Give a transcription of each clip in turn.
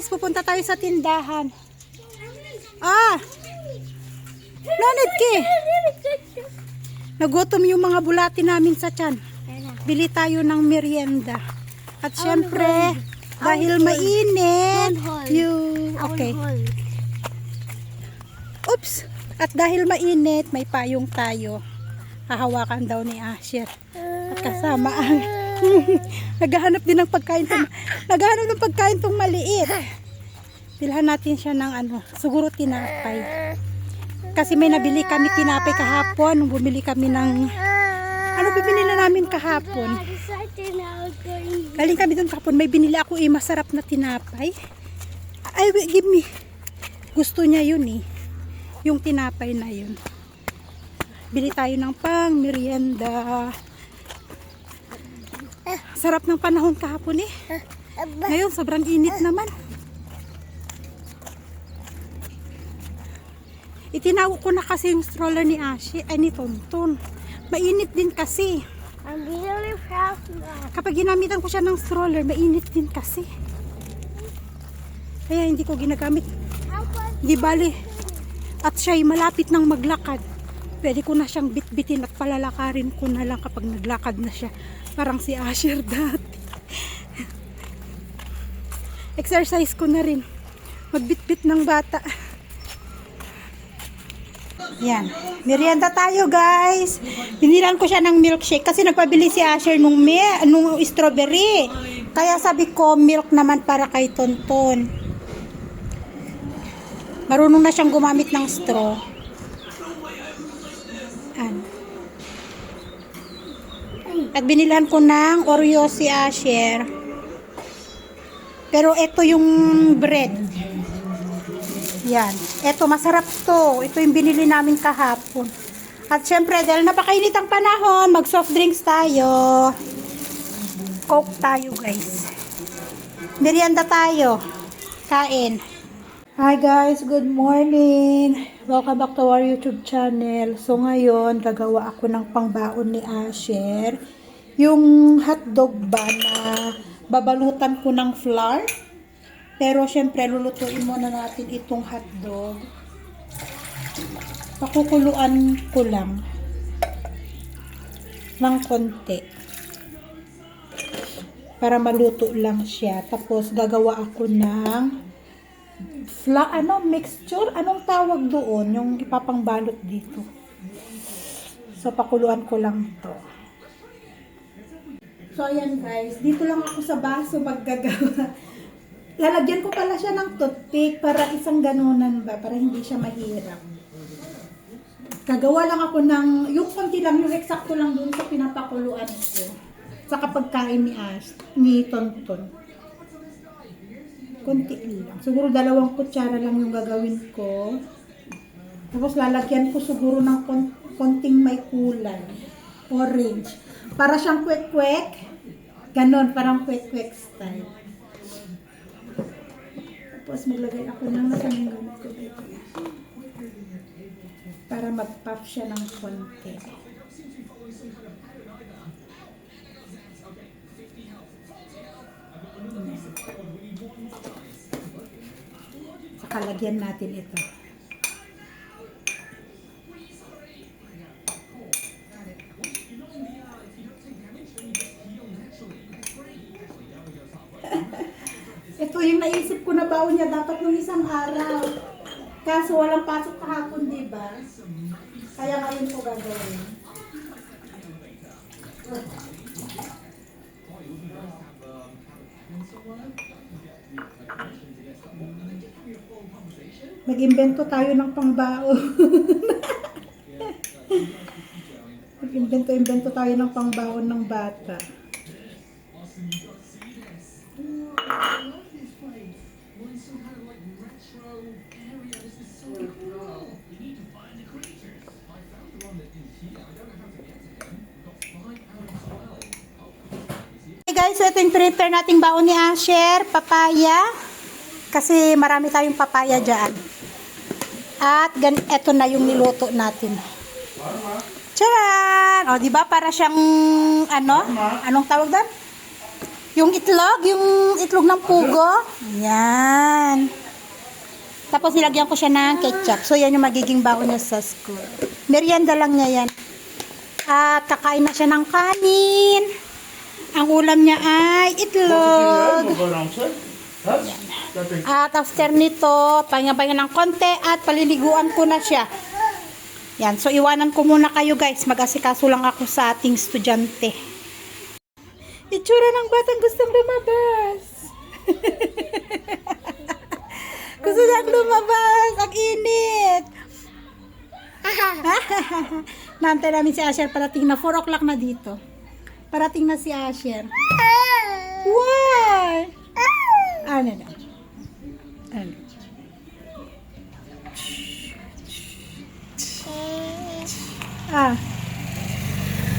guys, pupunta tayo sa tindahan. Ah! Nanit ki! Nagutom yung mga bulati namin sa tiyan. Bili tayo ng merienda. At syempre, dahil mainit, you... Okay. Oops! At dahil mainit, may payong tayo. Hahawakan daw ni Asher. At kasama ang... naghahanap din ng pagkain tong... Naghahanap ng pagkain tong maliit. Bilhan natin siya ng ano, siguro tinapay. Kasi may nabili kami tinapay kahapon. Bumili kami ng... Ano bibili na namin kahapon? Galing kami doon kahapon. May binili ako eh, masarap na tinapay. Ay, give me. Gusto niya yun eh. Yung tinapay na yun. Bili tayo ng pang merienda. Sarap ng panahon kahapon eh. Ngayon, sobrang init naman. Itinawag ko na kasi yung stroller ni Ashi, ay ni Tonton. Mainit din kasi. I'm really proud now. Kapag ginamitan ko siya ng stroller, mainit din kasi. Kaya hindi ko ginagamit. Di bali. At siya'y malapit ng maglakad. Pwede ko na siyang bitbitin at palalakarin ko na lang kapag naglakad na siya. Parang si Asher dati. Exercise ko na rin. Magbitbit ng bata. Yan. Merienda tayo, guys. Binilan ko siya ng milkshake kasi nagpabili si Asher nung, nung strawberry. Kaya sabi ko, milk naman para kay Tonton. Marunong na siyang gumamit ng straw. Ano. At binilhan ko ng Oreo si Asher. Pero ito yung bread. Yan. Ito, masarap to. Ito yung binili namin kahapon. At syempre, dahil napakainit ang panahon, mag soft drinks tayo. Coke tayo, guys. Merienda tayo. Kain. Hi guys, good morning. Welcome back to our YouTube channel. So ngayon, gagawa ako ng pangbaon ni Asher. Yung hotdog ba na babalutan ko ng flour. Pero syempre, lulutuin muna natin itong hotdog. Pakukuluan ko lang ng konti. Para maluto lang siya. Tapos gagawa ako ng fla ano mixture anong tawag doon yung ipapangbalot dito so pakuluan ko lang to so ayan guys dito lang ako sa baso maggagawa lalagyan ko pala siya ng toothpick para isang ganunan ba para hindi siya mahirap gagawa lang ako ng yung konti lang yung eksakto lang doon sa pinapakuluan ko sa kapagkain ni Ash ni Tonton konti lang. Siguro dalawang kutsara lang yung gagawin ko. Tapos lalagyan ko siguro ng kon- konting may kulay. Orange. Para siyang kwek-kwek. Ganon, parang kwek-kwek style. Tapos maglagay ako ng gamit ko dito. Para mag-puff siya ng konti. Saka lagyan natin ito. Ito yung naisip ko na baon niya dapat nung isang araw. Kaso walang pasok kahapon, di ba? Kaya ngayon ko gagawin. Mag-invento tayo ng pangbaon. Mag-invento-invento tayo ng pangbaon ng bata. Hey guys, ito yung prepare nating baon ni Asher, papaya. Kasi marami tayong papaya dyan. At gan eto na yung niluto natin. Charan! O, di ba para siyang ano? Anong tawag doon? Yung itlog, yung itlog ng pugo. Yan. Tapos nilagyan ko siya ng ketchup. So yan yung magiging baon niya sa school. Merienda lang niya yan. At kakain na siya ng kanin. Ang ulam niya ay itlog. At after nito, pahinga-pahinga ng konti at paliliguan ko na siya. Yan, so iwanan ko muna kayo guys. Mag-asikaso lang ako sa ating estudyante. Itsura ng batang gustong lumabas. Gusto niyang lumabas. Ang init. Nantay namin si Asher parating na 4 o'clock na dito. Parating na si Asher. Why? Ano na? Ano? Ah.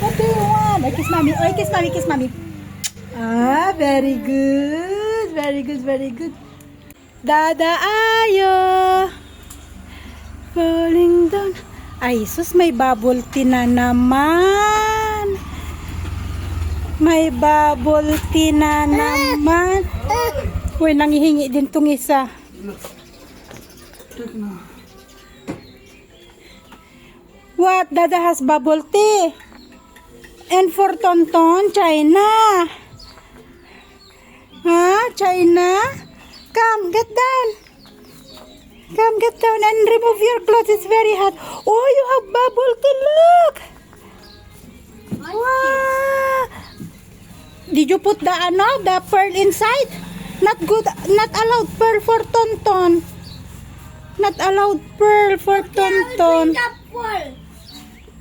What do you want? Ay, kiss mommy. Oy, kiss mommy, kiss mommy. Ah, very good. Very good, very good. Dada ayo. Falling down. Ay, sus, may bubble tea na naman. May bubble tea na naman. Uy, nangihingi din tong isa. What? Dada has bubble tea. And for Tonton, China. Huh? China? Come, get down. Come, get down and remove your clothes. It's very hot. Oh, you have bubble tea. Look. Wow. Did you put the ano, the pearl inside? Not good, not allowed pearl for Tonton. Not allowed pearl for Tonton.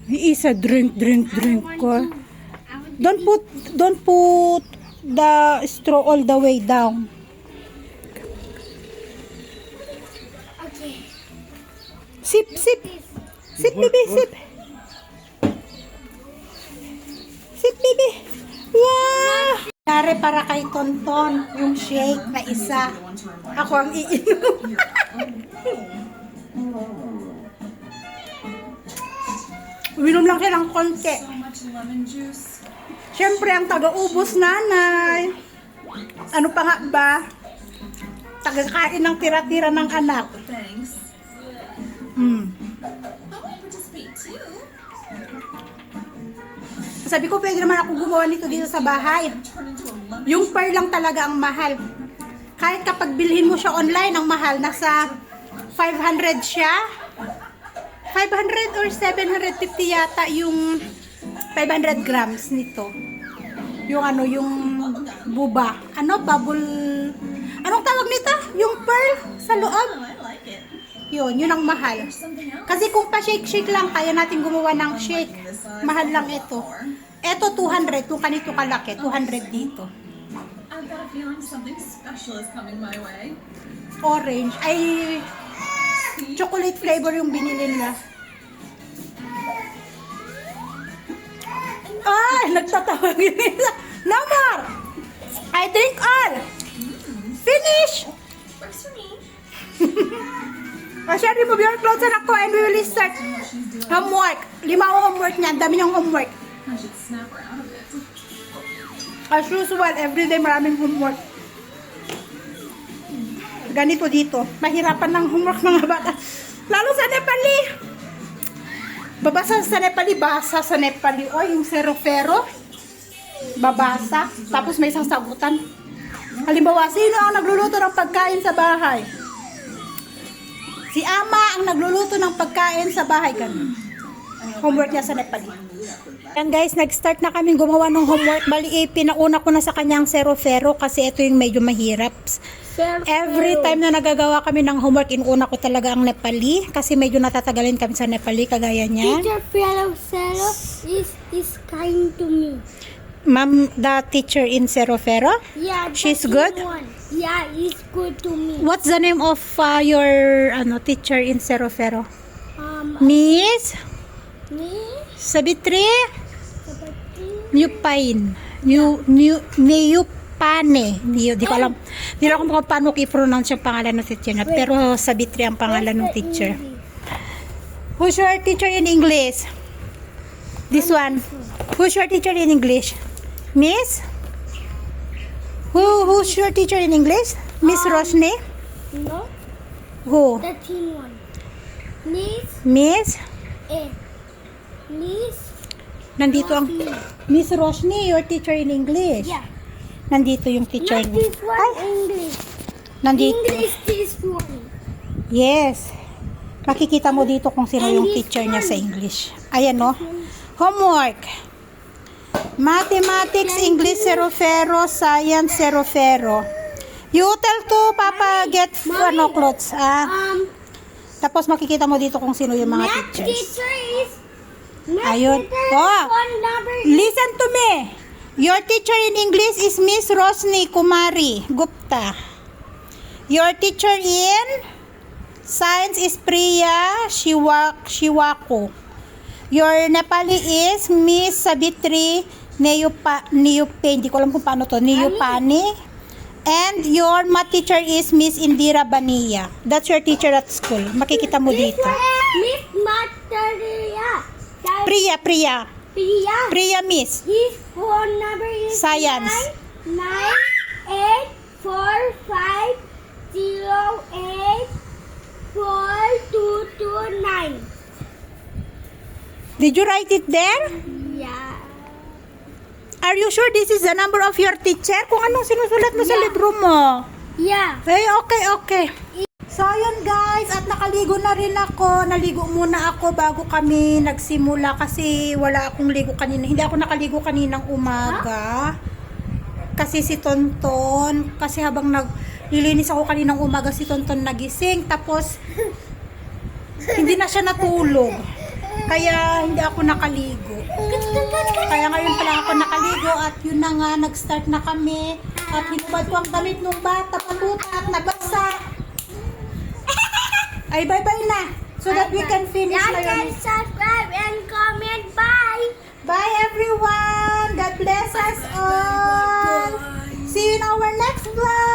He is a drink, drink, drink ko. Don't put, don't put the straw all the way down. Sip, sip. Sip, baby, sip. Sip, baby. Wow! Pare para kay Tonton, yung shake na isa. Ako ang iinom. Uminom lang siya ng konti. Siyempre, ang taga-ubos nanay. Ano pa nga ba? Taga-kain ng tira-tira ng anak. Sabi ko, pwede naman ako gumawa nito dito sa bahay. Yung pearl lang talaga ang mahal. Kahit kapag bilhin mo siya online, ang mahal. Nasa 500 siya. 500 or 750 yata yung 500 grams nito. Yung ano, yung buba. Ano, bubble... Anong tawag nito? Yung pearl sa loob. Oh, I like it. Yun, yun ang mahal. Kasi kung pa-shake-shake lang, kaya natin gumawa ng shake. Mahal lang ito. Ito 200, kung kanito kalaki, 200 dito. I've got a feeling something special is coming my way. Orange, ay chocolate flavor yung binili nila. Ay, nagtatawag nila. No more! I drink all! Finish! Works for me. I shall remove your clothes anak ko and we will start homework. Lima ang homework niya. Ang dami niyang homework. As usual, everyday maraming homework. Ganito dito. Mahirapan ng homework mga bata. Lalo sa Nepali. Babasa sa Nepali, basa sa Nepali. O, yung serofero. Babasa. Tapos may isang sagutan. Halimbawa, sino ang nagluluto ng pagkain sa bahay? Si Ama ang nagluluto ng pagkain sa bahay. Ganun. Homework niya sa Nepali. Yan guys, nag-start na kami gumawa ng homework. Bali, eh, pinauna ko na sa kanyang zero-fero kasi ito yung medyo mahirap. Every time na nagagawa kami ng homework, inuna ko talaga ang Nepali kasi medyo natatagalin kami sa Nepali, kagaya niya. Teacher Fellow Sarah is is kind to me. Ma'am, the teacher in Zero-Fero. Yeah, She's good? one. Yeah, he's good to me. What's the name of uh, your ano, teacher in Zero-Fero? Um, Miss me, Sabitri Sabati, Newpine. New, new, Niyupane. Niyo, di ko alam. Di ko alam kung paano i-pronounce yung pangalan ng teacher na. Pero Sabitri ang pangalan ng teacher. Who's your teacher in English? This one. Who's your teacher in English? Miss? Who, who's your teacher in English? Miss Roshni? No, Who? the thin one. Miss Miss? A. Miss. Nandito ang... Miss Roshni, your teacher in English. Yeah. Nandito yung teacher. Not this one. Ay, English. nandito. English this one. Yes. Makikita mo dito kung sino yung teacher niya sa English. Ayan no. Homework. Mathematics, English, zero fero, science, zero fero. You tell to Papa get Mommy. ano, clothes. Ah, Um, tapos makikita mo dito kung sino yung mga teachers. teacher is. Ayun. Oh. Listen to me. Your teacher in English is Miss Rosni Kumari Gupta. Your teacher in Science is Priya Shiwak Shiwako. Your Nepali is Miss Savitri Neyupa, Neyupe, hindi ko alam kung paano to, Neyupani. And your math teacher is Miss Indira Bania. That's your teacher at school. Makikita mo dito. Miss Materia. Priya, Priya. Priya. Priya, Miss. His phone number is Science. 98450842229. Did you write it there? Yeah. Are you sure this is the number of your teacher? Kung anong sinusulat mo sa Yeah. libro mo. Yeah. Hey, okay, okay. So, ayun guys, at nakaligo na rin ako. Naligo muna ako bago kami nagsimula kasi wala akong ligo kanina. Hindi ako nakaligo kaninang umaga. Kasi si Tonton, kasi habang naglilinis ako kaninang umaga, si Tonton nagising. Tapos, hindi na siya natulog. Kaya hindi ako nakaligo. Kaya ngayon pala ako nakaligo at yun na nga, nag-start na kami. At hinubad ko ang damit ng bata, paluta at nabasa. Ay, bye-bye na. So that we can finish na yun. subscribe and comment. Bye. Bye everyone! God bless us all! See you in our next vlog!